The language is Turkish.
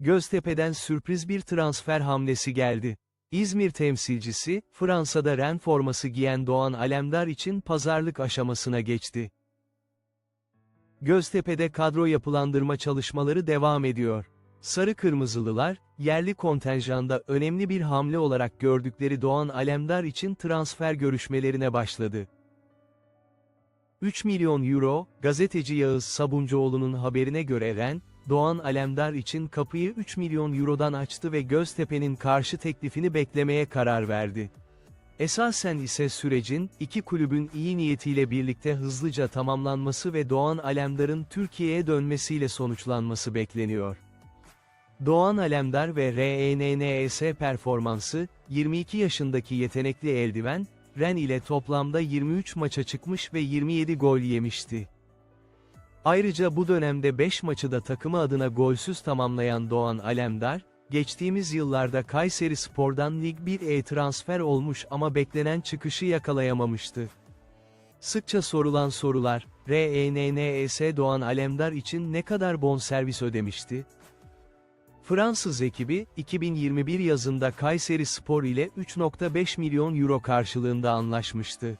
Göztepe'den sürpriz bir transfer hamlesi geldi. İzmir temsilcisi, Fransa'da Ren forması giyen Doğan Alemdar için pazarlık aşamasına geçti. Göztepe'de kadro yapılandırma çalışmaları devam ediyor. Sarı Kırmızılılar, yerli kontenjanda önemli bir hamle olarak gördükleri Doğan Alemdar için transfer görüşmelerine başladı. 3 milyon euro, gazeteci Yağız Sabuncuoğlu'nun haberine göre Ren, Doğan Alemdar için kapıyı 3 milyon eurodan açtı ve Göztepe'nin karşı teklifini beklemeye karar verdi. Esasen ise sürecin, iki kulübün iyi niyetiyle birlikte hızlıca tamamlanması ve Doğan Alemdar'ın Türkiye'ye dönmesiyle sonuçlanması bekleniyor. Doğan Alemdar ve RENNS performansı, 22 yaşındaki yetenekli eldiven, Ren ile toplamda 23 maça çıkmış ve 27 gol yemişti. Ayrıca bu dönemde 5 maçı da takımı adına golsüz tamamlayan Doğan Alemdar, geçtiğimiz yıllarda Kayseri Spor'dan Lig 1'e transfer olmuş ama beklenen çıkışı yakalayamamıştı. Sıkça sorulan sorular, RENNS Doğan Alemdar için ne kadar bonservis ödemişti? Fransız ekibi, 2021 yazında Kayseri Spor ile 3.5 milyon euro karşılığında anlaşmıştı.